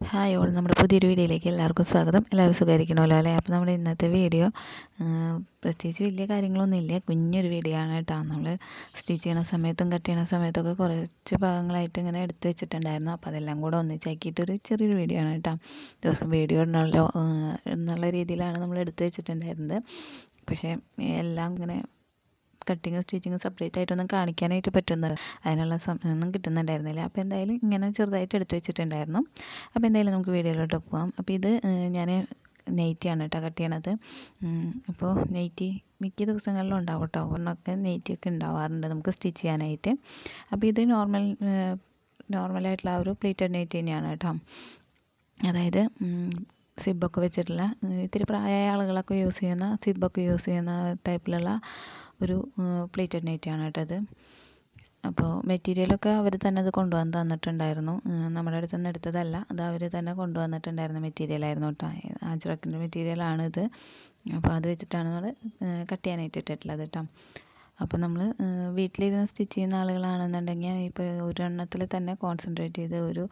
Hi all നമ്മുടെ പുതിയൊരു വീഡിയോയിലേക്ക് എല്ലാവർക്കും സ്വാഗതം. എല്ലാവരും സുഖമായിരിക്കണമല്ലോ അല്ലേ? അപ്പോൾ നമ്മുടെ ഇന്നത്തെ വീഡിയോ പ്രത്യേകിച്ച് വലിയ കാര്യങ്ങളൊന്നുമില്ല കുഞ്ഞൊരു വീഡിയോ ആണ് കേട്ടോ. നമ്മൾ സ്റ്റിച്ച് ചെയ്യണ സമയത്തും കട്ട് ചെയ്യണ സമയത്തൊക്കെ കുറച്ച് ഭാഗങ്ങളായിട്ട് ഇങ്ങനെ എടുത്തു വെച്ചിട്ടുണ്ടായിരുന്നു. അപ്പോൾ അതെല്ലാം കൂടെ ഒന്നിച്ചാക്കിയിട്ടൊരു ചെറിയൊരു വീഡിയോ ആണ് കേട്ടോ. ദിവസം വീഡിയോ എന്നുള്ള രീതിയിലാണ് നമ്മൾ എടുത്തു വെച്ചിട്ടുണ്ടായിരുന്നത്. പക്ഷേ എല്ലാം ഇങ്ങനെ കട്ടിങ് സ്റ്റിച്ചിങ് സെപ്പറേറ്റ് ആയിട്ടൊന്നും കാണിക്കാനായിട്ട് പറ്റുന്നില്ല അതിനുള്ള സമയമൊന്നും കിട്ടുന്നുണ്ടായിരുന്നില്ല. അപ്പോൾ എന്തായാലും ഇങ്ങനെ ചെറുതായിട്ട് എടുത്തു വെച്ചിട്ടുണ്ടായിരുന്നു. അപ്പോൾ എന്തായാലും നമുക്ക് വീഡിയോയിലോട്ട് പോകാം അപ്പോൾ ഇത് ഞാൻ നെയ്റ്റിയാണ് കേട്ടോ കട്ട് ചെയ്യണത്. അപ്പോൾ നെയ്റ്റി മിക്ക ദിവസങ്ങളിലും ഉണ്ടാവും കേട്ടോ ഒന്നൊക്കെ നെയ്റ്റിയൊക്കെ ഉണ്ടാവാറുണ്ട് നമുക്ക് സ്റ്റിച്ച് ചെയ്യാനായിട്ട്. അപ്പോൾ ഇത് നോർമൽ നോർമലായിട്ടുള്ള ഒരു പ്ലീറ്റഡ് നെയ്റ്റ് തന്നെയാണ് കേട്ടോ അതായത് സിബൊക്കെ വെച്ചിട്ടുള്ള ഇത്തിരി പ്രായമായ ആളുകളൊക്കെ യൂസ് ചെയ്യുന്ന സിബൊക്കെ യൂസ് ചെയ്യുന്ന ടൈപ്പിലുള്ള ഒരു പ്ലേറ്റഡ് നൈറ്റിയാണ് കേട്ടോ ഇത് അപ്പോൾ മെറ്റീരിയലൊക്കെ അവർ തന്നെ അത് കൊണ്ടുവന്ന് തന്നിട്ടുണ്ടായിരുന്നു. നമ്മുടെ അടുത്ത് നിന്ന് എടുത്തതല്ല. അത് അവർ തന്നെ കൊണ്ടുവന്നിട്ടുണ്ടായിരുന്ന മെറ്റീരിയലായിരുന്നു കേട്ടോ. ആജ്രക്കിന്റെ മെറ്റീരിയലാണ് ഇത്. അപ്പോൾ അത് വെച്ചിട്ടാണ് നമ്മൾ കട്ട് ചെയ്യാനായിട്ട് ഇട്ടിട്ടുള്ളത് കേട്ടോ. അപ്പോൾ നമ്മൾ വീട്ടിലിരുന്ന് സ്റ്റിച്ച് ചെയ്യുന്ന ആളുകളാണെന്നുണ്ടെങ്കിൽ ഇപ്പോൾ ഒരെണ്ണത്തിൽ തന്നെ കോൺസെൻട്രേറ്റ് ചെയ്ത് ഒരു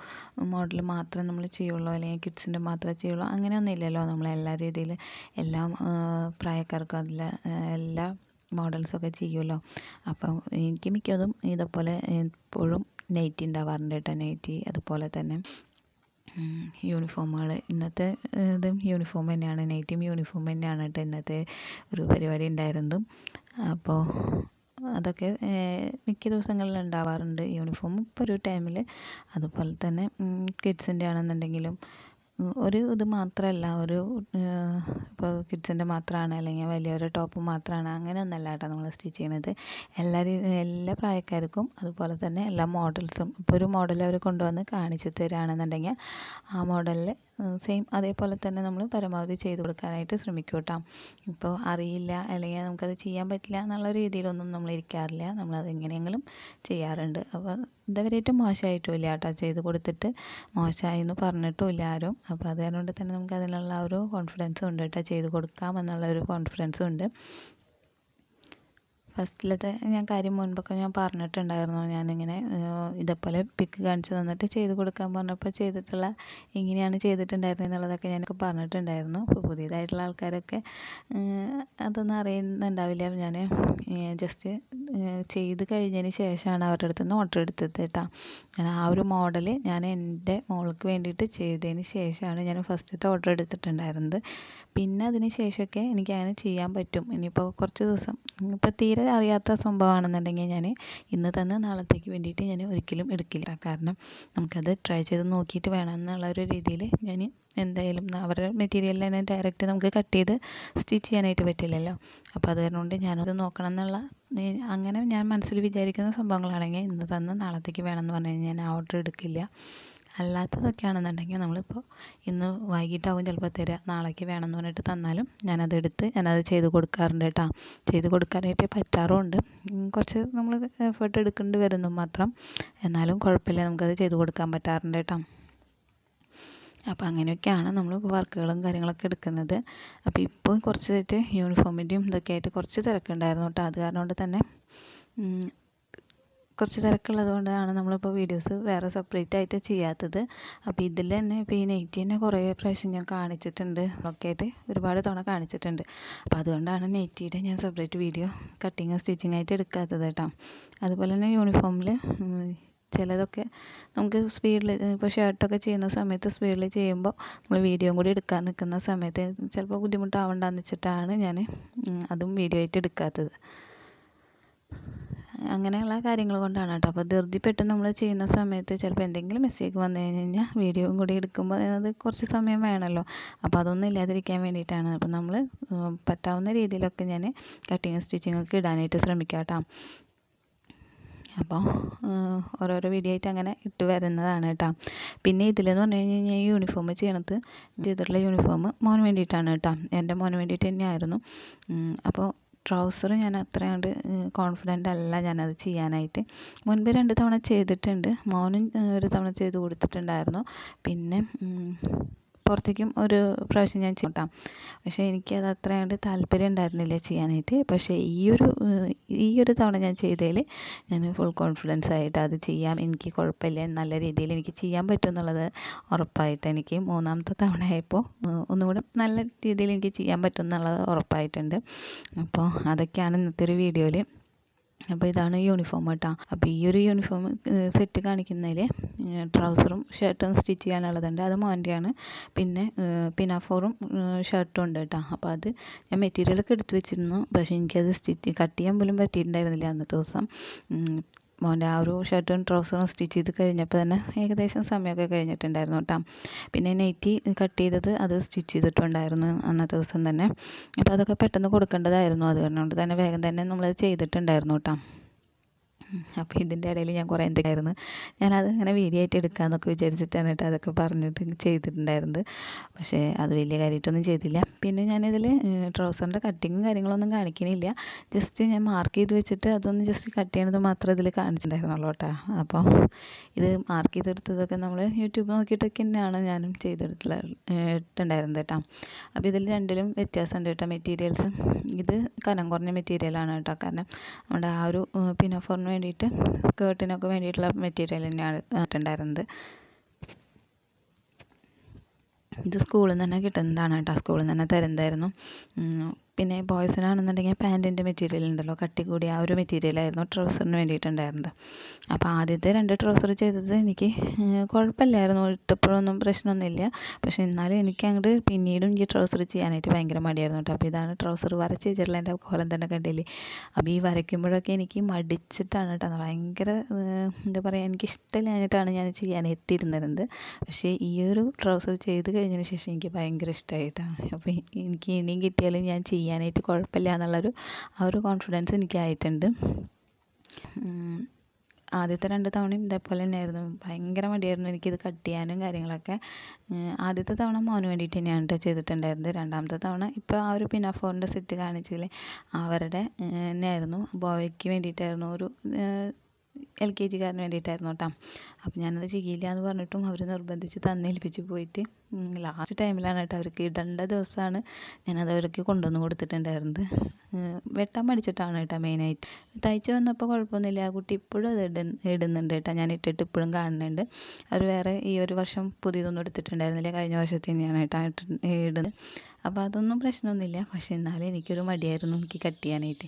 മോഡൽ മാത്രം നമ്മൾ ചെയ്യുള്ളൂ. അല്ലെങ്കിൽ കിഡ്സിന്റെ മാത്രമേ ചെയ്യുള്ളൂ. അങ്ങനെയൊന്നും ഇല്ലല്ലോ നമ്മൾ എല്ലാ രീതിയിൽ എല്ലാം പ്രായക്കാർക്കും അതിൽ എല്ലാ മോഡൽസൊക്കെ ചെയ്യുമല്ലോ. അപ്പം എനിക്ക് മിക്കതും ഇതേപോലെ എപ്പോഴും നൈറ്റി ഉണ്ടാവാറുണ്ട് കേട്ടോ നൈറ്റി അതുപോലെ തന്നെ യൂണിഫോമുകൾ ഇന്നത്തെ ഇതും യൂണിഫോം തന്നെയാണ്. നൈറ്റിയും യൂണിഫോം തന്നെയാണ് കേട്ടോ ഇന്നത്തെ ഒരു പരിപാടി ഉണ്ടായിരുന്നതും അപ്പോൾ അതൊക്കെ മിക്ക ദിവസങ്ങളിൽ ഉണ്ടാവാറുണ്ട് യൂണിഫോം ഇപ്പോൾ ഒരു ടൈമിൽ അതുപോലെ തന്നെ കിഡ്സിന്റെ ആണെന്നുണ്ടെങ്കിലും ഒരു ഇത് മാത്രമല്ല ഒരു ഇപ്പോൾ കിഡ്സിന്റെ മാത്രമാണ് അല്ലെങ്കിൽ വലിയൊരു ടോപ്പ് മാത്രമാണ് അങ്ങനെയൊന്നല്ല കേട്ടോ നമ്മൾ സ്റ്റിച്ച് ചെയ്യണത്. എല്ലാ എല്ലാ പ്രായക്കാർക്കും അതുപോലെ തന്നെ എല്ലാ മോഡൽസും ഇപ്പോൾ ഒരു മോഡൽ അവർ കൊണ്ടുവന്ന് കാണിച്ച് തരികയാണെന്നുണ്ടെങ്കിൽ ആ മോഡലിൽ സെയിം അതേപോലെ തന്നെ നമ്മൾ പരമാവധി ചെയ്ത് കൊടുക്കാനായിട്ട് ശ്രമിക്കും കേട്ടോ ഇപ്പോൾ അറിയില്ല അല്ലെങ്കിൽ നമുക്കത് ചെയ്യാൻ പറ്റില്ല എന്നുള്ള രീതിയിലൊന്നും നമ്മൾ ഇരിക്കാറില്ല. നമ്മളത് എങ്ങനെയെങ്കിലും ചെയ്യാറുണ്ട്. അപ്പോൾ ഇതുവരെയായിട്ടും മോശമായിട്ടും ഇല്ല കേട്ടോ. ചെയ്ത് കൊടുത്തിട്ട് മോശമായി എന്ന് പറഞ്ഞിട്ടും ഇല്ല ആരും. അപ്പോൾ അത് കാരണം തന്നെ നമുക്ക് അതിനുള്ള ഒരു കോൺഫിഡൻസും ഉണ്ട് കേട്ടോ. ചെയ്ത് കൊടുക്കാം എന്നുള്ള ഒരു കോൺഫിഡൻസും ഉണ്ട്. ഫസ്റ്റിലത്തെ ഞാൻ കാര്യം മുൻപൊക്കെ ഞാൻ പറഞ്ഞിട്ടുണ്ടായിരുന്നു. ഞാനിങ്ങനെ ഇതേപോലെ പിക്ക് കാണിച്ച് തന്നിട്ട് ചെയ്ത് കൊടുക്കാൻ പറഞ്ഞപ്പോൾ ചെയ്തിട്ടുള്ള ഇങ്ങനെയാണ് ചെയ്തിട്ടുണ്ടായിരുന്നത് എന്നുള്ളതൊക്കെ ഞാനൊക്കെ പറഞ്ഞിട്ടുണ്ടായിരുന്നു. അപ്പോൾ പുതിയതായിട്ടുള്ള ആൾക്കാരൊക്കെ അതൊന്നും അറിയുന്നുണ്ടാവില്ല. ഞാൻ ജസ്റ്റ് ചെയ്ത് കഴിഞ്ഞതിന് ശേഷമാണ് അവരുടെ അടുത്ത് നിന്ന് ഓർഡർ എടുത്തത് കേട്ടോ. ഞാൻ ആ ഒരു മോഡൽ ഞാൻ എന്റെ മോൾക്ക് വേണ്ടിയിട്ട് ചെയ്തതിന് ശേഷമാണ് ഞാൻ ഫസ്റ്റത്തെ ഓർഡർ എടുത്തിട്ടുണ്ടായിരുന്നത്. പിന്നെ അതിന് ശേഷമൊക്കെ എനിക്ക് അങ്ങനെ ചെയ്യാൻ പറ്റും. ഇനിയിപ്പോൾ കുറച്ച് ദിവസം ഇപ്പോൾ തീരെ അറിയാത്ത സംഭവമാണെന്നുണ്ടെങ്കിൽ ഞാൻ ഇന്ന് തന്നെ നാളത്തേക്ക് വേണ്ടിയിട്ട് ഞാൻ ഒരിക്കലും എടുക്കില്ല. കാരണം നമുക്കത് ട്രൈ ചെയ്ത് നോക്കിയിട്ട് വേണം എന്നുള്ള ഒരു രീതിയിൽ ഞാൻ എന്തായാലും അവരുടെ മെറ്റീരിയൽ തന്നെ ഡയറക്റ്റ് നമുക്ക് കട്ട് ചെയ്ത് സ്റ്റിച്ച് ചെയ്യാനായിട്ട് പറ്റില്ലല്ലോ. അപ്പോൾ അത് കാരണം കൊണ്ട് ഞാനത് നോക്കണം എന്നുള്ള അങ്ങനെ ഞാൻ മനസ്സിൽ വിചാരിക്കുന്ന സംഭവങ്ങളാണെങ്കിൽ ഇന്ന് തന്നെ നാളത്തേക്ക് വേണമെന്ന് പറഞ്ഞു കഴിഞ്ഞാൽ ഞാൻ ഓർഡർ എടുക്കില്ല. അല്ലാത്തതൊക്കെ ആണെന്നുണ്ടെങ്കിൽ നമ്മളിപ്പോൾ ഇന്ന് വൈകിട്ടാവും ചിലപ്പോൾ തരിക. നാളേക്ക് വേണമെന്ന് പറഞ്ഞിട്ട് തന്നാലും ഞാനത് എടുത്ത് ഞാനത് ചെയ്ത് കൊടുക്കാറുണ്ട് കേട്ടോ. ചെയ്ത് കൊടുക്കാനായിട്ട് പറ്റാറുമുണ്ട്. കുറച്ച് നമ്മൾ എഫേർട്ട് എടുക്കേണ്ടി വരുന്നു മാത്രം. എന്നാലും കുഴപ്പമില്ല നമുക്കത് ചെയ്ത് കൊടുക്കാൻ പറ്റാറുണ്ട് കേട്ടോ. അപ്പോൾ അങ്ങനെയൊക്കെയാണ് നമ്മൾ വർക്കുകളും കാര്യങ്ങളൊക്കെ എടുക്കുന്നത്. അപ്പോൾ ഇപ്പോൾ കുറച്ചായിട്ട് യൂണിഫോമിന്റെയും ഇതൊക്കെ ആയിട്ട് കുറച്ച് തിരക്കുണ്ടായിരുന്നു കേട്ടോ. അത് കാരണം കൊണ്ട് തന്നെ കുറച്ച് തിരക്കുള്ളത് കൊണ്ടാണ് നമ്മളിപ്പോൾ വീഡിയോസ് വേറെ സെപ്പറേറ്റ് ആയിട്ട് ചെയ്യാത്തത്. അപ്പോൾ ഇതിൽ തന്നെ ഇപ്പോൾ ഈ നെയ്റ്റി തന്നെ കുറേ പ്രാവശ്യം ഞാൻ കാണിച്ചിട്ടുണ്ട്. ഒക്കെ ആയിട്ട് ഒരുപാട് തവണ കാണിച്ചിട്ടുണ്ട്. അപ്പോൾ അതുകൊണ്ടാണ് നെയ്റ്റിയുടെ ഞാൻ സെപ്പറേറ്റ് വീഡിയോ കട്ടിങ് സ്റ്റിച്ചിങ് ആയിട്ട് എടുക്കാത്തത് കേട്ടോ. അതുപോലെ തന്നെ യൂണിഫോമിൽ ചിലതൊക്കെ നമുക്ക് സ്പീഡിൽ ഇപ്പോൾ ഷർട്ടൊക്കെ ചെയ്യുന്ന സമയത്ത് സ്പീഡിൽ ചെയ്യുമ്പോൾ നമ്മൾ വീഡിയോയും കൂടി എടുക്കാൻ നിൽക്കുന്ന സമയത്ത് ചിലപ്പോൾ ബുദ്ധിമുട്ടാവണ്ടെന്ന് വെച്ചിട്ടാണ് ഞാൻ അതും വീഡിയോ ആയിട്ട് എടുക്കാത്തത്. അങ്ങനെയുള്ള കാര്യങ്ങൾ കൊണ്ടാണ് കേട്ടോ. അപ്പോൾ ധൃതിപ്പെട്ട് നമ്മൾ ചെയ്യുന്ന സമയത്ത് ചിലപ്പോൾ എന്തെങ്കിലും മിസ്റ്റേക്ക് വന്നു കഴിഞ്ഞ് കഴിഞ്ഞാൽ വീഡിയോയും കൂടി എടുക്കുമ്പോൾ അത് കുറച്ച് സമയം വേണമല്ലോ അപ്പോൾ അതൊന്നും ഇല്ലാതിരിക്കാൻ വേണ്ടിയിട്ടാണ്. അപ്പോൾ നമ്മൾ പറ്റാവുന്ന രീതിയിലൊക്കെ ഞാൻ കട്ടിങ്ങും സ്റ്റിച്ചിങ്ങും ഒക്കെ ഇടാനായിട്ട് ശ്രമിക്കാം കേട്ടോ. അപ്പോൾ ഓരോരോ വീഡിയോ ആയിട്ട് അങ്ങനെ ഇട്ട് വരുന്നതാണ് കേട്ടോ. പിന്നെ ഇതിലെന്ന് പറഞ്ഞു കഴിഞ്ഞാൽ യൂണിഫോം ചെയ്യണത് ചെയ്തിട്ടുള്ള യൂണിഫോം മോന് വേണ്ടിയിട്ടാണ് കേട്ടോ. എന്റെ മോന് വേണ്ടിയിട്ട് തന്നെയായിരുന്നു. അപ്പോൾ ട്രൗസർ ഞാൻ അത്ര കണ്ട് കോൺഫിഡന്റ് അല്ല ഞാനത് ചെയ്യാനായിട്ട്. മുൻപ് രണ്ട് തവണ ചെയ്തിട്ടുണ്ട്. മോനും ഒരു തവണ ചെയ്ത് കൊടുത്തിട്ടുണ്ടായിരുന്നു. പിന്നെ പുറത്തേക്കും ഒരു പ്രാവശ്യം ഞാൻ ചെയ്യട്ടാം പക്ഷേ എനിക്കത് അത്രയാണ്ട് താല്പര്യം ഉണ്ടായിരുന്നില്ല ചെയ്യാനായിട്ട്. പക്ഷേ ഈ ഒരു ഈ ഒരു തവണ ഞാൻ ചെയ്തതിൽ ഞാൻ ഫുൾ കോൺഫിഡൻസ് ആയിട്ട് അത് ചെയ്യാം. എനിക്ക് കുഴപ്പമില്ല. നല്ല രീതിയിൽ എനിക്ക് ചെയ്യാൻ പറ്റും എന്നുള്ളത് ഉറപ്പായിട്ട് എനിക്ക് മൂന്നാമത്തെ തവണ ആയപ്പോൾ ഒന്നുകൂടെ നല്ല രീതിയിൽ എനിക്ക് ചെയ്യാൻ പറ്റും എന്നുള്ളത് ഉറപ്പായിട്ടുണ്ട്. അപ്പോൾ അതൊക്കെയാണ് ഇന്നത്തെ ഒരു വീഡിയോയിൽ അപ്പോൾ ഇതാണ് യൂണിഫോം കേട്ടോ. അപ്പോൾ ഈ ഒരു യൂണിഫോം സെറ്റ് കാണിക്കുന്നതിൽ ട്രൗസറും ഷർട്ടും സ്റ്റിച്ച് ചെയ്യാനുള്ളതുണ്ട്. അത് മോന്റെയാണ് പിന്നെ പിനാഫോറും ഷർട്ടും ഉണ്ട് കേട്ടോ. അപ്പോൾ അത് ഞാൻ മെറ്റീരിയലൊക്കെ എടുത്തു വെച്ചിരുന്നു. പക്ഷേ എനിക്കത് സ്റ്റിച്ച് കട്ട് ചെയ്യാൻ പോലും പറ്റിയിട്ടുണ്ടായിരുന്നില്ല അന്നത്തെ ദിവസം. മോന്റെ ആ ഒരു ഷർട്ടും ട്രൗസറും സ്റ്റിച്ച് ചെയ്ത് കഴിഞ്ഞപ്പോൾ തന്നെ ഏകദേശം സമയമൊക്കെ കഴിഞ്ഞിട്ടുണ്ടായിരുന്നു കേട്ടോ. പിന്നെ നൈറ്റി കട്ട് ചെയ്തത് അത് സ്റ്റിച്ച് ചെയ്തിട്ടുണ്ടായിരുന്നു അന്നത്തെ ദിവസം തന്നെ. അപ്പോൾ അതൊക്കെ പെട്ടെന്ന് കൊടുക്കേണ്ടതായിരുന്നു. അത് കാരണം തന്നെ വേഗം തന്നെ നമ്മളത് ചെയ്തിട്ടുണ്ടായിരുന്നു കേട്ടോ. അപ്പോൾ ഇതിന്റെ ഇടയിൽ ഞാൻ കുറേ എന്തൊക്കെയായിരുന്നു. ഞാനത് ഇങ്ങനെ വീഡിയോ ആയിട്ട് എടുക്കാമെന്നൊക്കെ വിചാരിച്ചിട്ടാണ് കേട്ടോ അതൊക്കെ പറഞ്ഞിട്ട് ചെയ്തിട്ടുണ്ടായിരുന്നത്. പക്ഷേ അത് വലിയ കാര്യമായിട്ടൊന്നും ചെയ്തില്ല. പിന്നെ ഞാനിതിൽ ട്രൗസറിന്റെ കട്ടിങ്ങും കാര്യങ്ങളൊന്നും കാണിക്കണില്ല. ജസ്റ്റ് ഞാൻ മാർക്ക് ചെയ്ത് വെച്ചിട്ട് അതൊന്ന് ജസ്റ്റ് കട്ട് ചെയ്യണത് മാത്രമേ ഇതിൽ കാണിച്ചിട്ടുണ്ടായിരുന്നുള്ളൂ കേട്ടോ. അപ്പോൾ ഇത് മാർക്ക് ചെയ്തെടുത്തതൊക്കെ നമ്മൾ യൂട്യൂബ് നോക്കിയിട്ടൊക്കെ തന്നെയാണ് ഞാനും ചെയ്തെടുത്തിട്ടുള്ള ഇട്ടുണ്ടായിരുന്നത് കേട്ടോ. അപ്പോൾ ഇതിൽ രണ്ടിലും വ്യത്യാസമുണ്ട് കേട്ടോ മെറ്റീരിയൽസ് ഇത് കനം കുറഞ്ഞ മെറ്റീരിയലാണ് കേട്ടോ. കാരണം നമ്മുടെ ആ ഒരു പിനോഫോറിന് വേണ്ടിയിട്ട് സ്കേർട്ടിനൊക്കെ വേണ്ടിയിട്ടുള്ള മെറ്റീരിയൽ തന്നെയാണ് ഇട്ടുണ്ടായിരുന്നത് ഇത് സ്കൂളിൽ നിന്ന് തന്നെ കിട്ടുന്നതാണ് കേട്ടോ. സ്കൂളിൽ നിന്ന് തന്നെ തരുന്നതായിരുന്നു. പിന്നെ ബോയ്സിനാണെന്നുണ്ടെങ്കിൽ പാന്റിന്റെ മെറ്റീരിയൽ ഉണ്ടല്ലോ കട്ടി കൂടി ആ ഒരു മെറ്റീരിയലായിരുന്നു ട്രൗസറിന് വേണ്ടിയിട്ടുണ്ടായിരുന്നത്. അപ്പോൾ ആദ്യത്തെ രണ്ട് ട്രൗസർ ചെയ്തത് എനിക്ക് കുഴപ്പമില്ലായിരുന്നു. ഇട്ടപ്പോഴൊന്നും പ്രശ്നമൊന്നുമില്ല. പക്ഷേ എന്നാലും എനിക്ക് അങ്ങോട്ട് പിന്നീടും ഈ ട്രൗസർ ചെയ്യാനായിട്ട് ഭയങ്കര മടിയായിരുന്നു കേട്ടോ. അപ്പോൾ ഇതാണ് ട്രൗസർ വരച്ച് വെച്ചിട്ടുള്ള എന്റെ കോലം തന്നെ കണ്ടില്ലേ. അപ്പോൾ ഈ വരയ്ക്കുമ്പോഴൊക്കെ എനിക്ക് മടിച്ചിട്ടാണ് കേട്ടോ. ഭയങ്കര എന്താ പറയുക എനിക്ക് ഇഷ്ടമില്ലാഞ്ഞിട്ടാണ് ഞാൻ ചെയ്യാൻ എത്തിയിരുന്നത് പക്ഷേ ഈ ഒരു ട്രൗസർ ചെയ്ത് കഴിഞ്ഞതിന് ശേഷം എനിക്ക് ഭയങ്കര ഇഷ്ടമായിട്ടാണ് അപ്പോൾ എനിക്ക് ഇനിയും കിട്ടിയാലും ഞാൻ ചെയ്യും. ചെയ്യാനായിട്ട് കുഴപ്പമില്ല എന്നുള്ളൊരു ആ ഒരു കോൺഫിഡൻസ് എനിക്കായിട്ടുണ്ട്. ആദ്യത്തെ രണ്ട് തവണയും ഇതേപോലെ തന്നെയായിരുന്നു. ഭയങ്കര മടിയായിരുന്നു എനിക്കിത് കട്ട് ചെയ്യാനും കാര്യങ്ങളൊക്കെ. ആദ്യത്തെ തവണ മോന് വേണ്ടിയിട്ട് തന്നെയാണ് കേട്ടോ ചെയ്തിട്ടുണ്ടായിരുന്നത് രണ്ടാമത്തെ തവണ ഇപ്പോൾ ആ ഒരു പിനാഫോറിന്റെ സെറ്റ് കാണിച്ചില്ലേ അവരുടെ തന്നെയായിരുന്നു. ബോയ്ക്ക് വേണ്ടിയിട്ടായിരുന്നു ഒരു എൽ കെ ജിക്കാരന് വേണ്ടിയിട്ടായിരുന്നു കേട്ടോ. അപ്പം ഞാനത് ചെയ്യില്ല എന്ന് പറഞ്ഞിട്ടും അവർ നിർബന്ധിച്ച് തന്നേൽപ്പിച്ച് പോയിട്ട് ലാസ്റ്റ് ടൈമിലാണ് കേട്ടോ അവർക്ക് ഇടേണ്ട ദിവസമാണ് ഞാനത് അവർക്ക് കൊണ്ടുവന്ന് കൊടുത്തിട്ടുണ്ടായിരുന്നത്. വെട്ടാൻ പഠിച്ചിട്ടാണ് കേട്ടോ മെയിനായിട്ട് തയ്ച്ച് വന്നപ്പോൾ കുഴപ്പമൊന്നുമില്ല. ആ കുട്ടി ഇപ്പോഴും അത് ഇട ഇടുന്നുണ്ട് കേട്ടോ. ഞാൻ ഇട്ടിട്ട് ഇപ്പോഴും കാണുന്നുണ്ട്. അവർ വേറെ ഈ ഒരു വർഷം പുതിയതൊന്നും എടുത്തിട്ടുണ്ടായിരുന്നില്ല. കഴിഞ്ഞ വർഷത്തിൽ തന്നെയാണ് കേട്ടോ ഇടുന്നത്. അപ്പോൾ അതൊന്നും പ്രശ്നമൊന്നുമില്ല. പക്ഷെ എന്നാലും എനിക്കൊരു മടിയായിരുന്നു എനിക്ക് കട്ട് ചെയ്യാനായിട്ട്.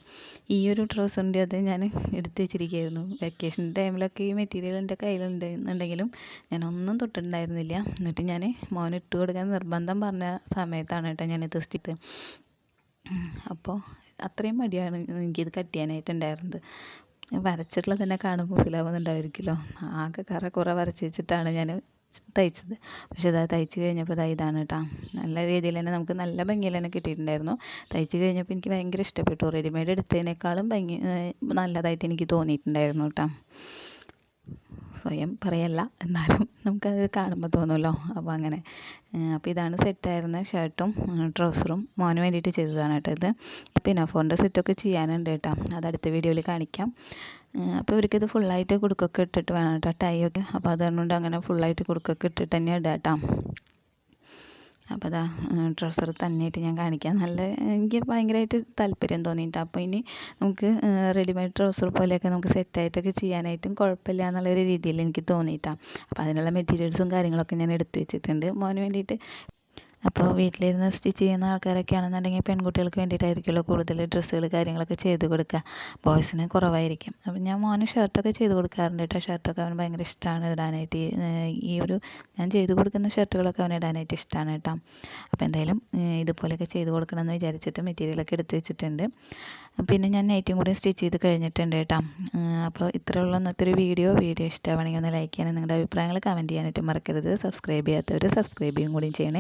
ഈ ഒരു ട്രൗസറിന്റെ അത് ഞാൻ എടുത്ത് വെച്ചിരിക്കുകയായിരുന്നു. വെക്കേഷൻ ടൈമിലൊക്കെ ഈ മെറ്റീരിയൽ എന്റെ കയ്യിലുണ്ട് എന്നുണ്ടെങ്കിലും ഞാൻ ഒന്നും തൊട്ടിട്ടുണ്ടായിരുന്നില്ല. എന്നിട്ട് ഞാൻ മോന് ഇട്ട് കൊടുക്കാൻ നിർബന്ധം പറഞ്ഞ സമയത്താണ് കേട്ടോ ഞാൻ ഇത് സ്റ്റിച്ച് അപ്പോൾ അത്രയും മടിയാണ് എനിക്കിത് കട്ട് ചെയ്യാനായിട്ടുണ്ടായിരുന്നത് വരച്ചിട്ടുള്ളത് തന്നെ കാണുമ്പോൾ മനസ്സിലാവുന്നുണ്ടായിരിക്കുമല്ലോ ആകെ കറ കുറേ വരച്ച് വെച്ചിട്ടാണ് ഞാൻ തയ്ച്ചത്. പക്ഷേ അത് തയ്ച്ച് കഴിഞ്ഞപ്പോൾ ഇതാ ഇതാണ് കേട്ടോ നല്ല രീതിയിൽ തന്നെ നമുക്ക് നല്ല ഭംഗിയിൽ തന്നെ കിട്ടിയിട്ടുണ്ടായിരുന്നു. തയ്ച്ച് കഴിഞ്ഞപ്പോൾ എനിക്ക് ഭയങ്കര ഇഷ്ടപ്പെട്ടു. റെഡിമെയ്ഡ് എടുത്തതിനേക്കാളും ഭംഗി നല്ലതായിട്ട് എനിക്ക് തോന്നിയിട്ടുണ്ടായിരുന്നു കേട്ടോ സ്വയം പറയല്ല എന്നാലും നമുക്കത് കാണുമ്പോൾ തോന്നുമല്ലോ. അപ്പോൾ അങ്ങനെ അപ്പോൾ ഇതാണ് സെറ്റായിരുന്ന ഷർട്ടും ട്രൗസറും. മോന് വേണ്ടിയിട്ട് ചെയ്തതാണ് കേട്ടോ ഇത്. പിന്നെ ഫോണിന്റെ സെറ്റൊക്കെ ചെയ്യാനുണ്ട് കേട്ടോ അത് അടുത്ത വീഡിയോയിൽ കാണിക്കാം. അപ്പോൾ ഇവർക്കിത് ഫുള്ളായിട്ട് കൊടുക്കൊക്കെ ഇട്ടിട്ട് വേണം കേട്ടോ ടൈ ഒക്കെ. അപ്പോൾ അതുകൊണ്ട് അങ്ങനെ ഫുള്ളായിട്ട് കൊടുക്കൊക്കെ ഇട്ടിട്ട് തന്നെ ഇടാം കേട്ടോ അപ്പോൾ അതാ ട്രൗസർ തന്നെയായിട്ട് ഞാൻ കാണിക്കാം. നല്ല എനിക്ക് ഭയങ്കരമായിട്ട് താല്പര്യം തോന്നിയിട്ട് അപ്പോൾ ഇനി നമുക്ക് റെഡിമെയ്ഡ് ട്രൗസർ പോലെയൊക്കെ നമുക്ക് സെറ്റായിട്ടൊക്കെ ചെയ്യാനായിട്ടും കുഴപ്പമില്ല എന്നുള്ളൊരു രീതിയിൽ എനിക്ക് തോന്നിയിട്ടാണ് അപ്പോൾ അതിനുള്ള മെറ്റീരിയൽസും കാര്യങ്ങളൊക്കെ ഞാൻ എടുത്തു വെച്ചിട്ടുണ്ട്. മോന് വേണ്ടിയിട്ട് അപ്പോൾ വീട്ടിലിരുന്ന് സ്റ്റിച്ച് ചെയ്യുന്ന ആൾക്കാരൊക്കെ ആണെന്നുണ്ടെങ്കിൽ പെൺകുട്ടികൾക്ക് വേണ്ടിയിട്ടായിരിക്കുമല്ലോ കൂടുതൽ ഡ്രസ്സുകൾ കാര്യങ്ങളൊക്കെ ചെയ്ത് കൊടുക്കുക. ബോയ്സിന് കുറവായിരിക്കും. അപ്പം ഞാൻ മോന് ഷർട്ടൊക്കെ ചെയ്ത് കൊടുക്കാറുണ്ട് കേട്ടോ. ഷർട്ടൊക്കെ അവന് ഭയങ്കര ഇഷ്ടമാണ് ഇടാനായിട്ട്. ഈ ഒരു ഞാൻ ചെയ്ത് കൊടുക്കുന്ന ഷർട്ടുകളൊക്കെ അവന് ഇടാനായിട്ട് ഇഷ്ടമാണ് കേട്ടോ. അപ്പോൾ എന്തായാലും ഇതുപോലെയൊക്കെ ചെയ്ത് കൊടുക്കണമെന്ന് വിചാരിച്ചിട്ട് മെറ്റീരിയലൊക്കെ എടുത്ത് വെച്ചിട്ടുണ്ട്. പിന്നെ ഞാൻ നൈറ്റും കൂടി സ്റ്റിച്ച് ചെയ്ത് കഴിഞ്ഞിട്ടുണ്ട് കേട്ടോ. അപ്പോൾ ഇത്രയുള്ള ഇന്നത്തെ ഒരു വീഡിയോ. വീഡിയോ ഇഷ്ടമാണെങ്കിൽ ഒന്ന് ലൈക്ക് ചെയ്യാനും നിങ്ങളുടെ അഭിപ്രായങ്ങൾ കമന്റ് ചെയ്യാനായിട്ട് മറക്കരുത്. സബ്സ്ക്രൈബ് ചെയ്യാത്തവർ സബ്സ്ക്രൈബ് ചെയ്യും കൂടി ചെയ്യണേ.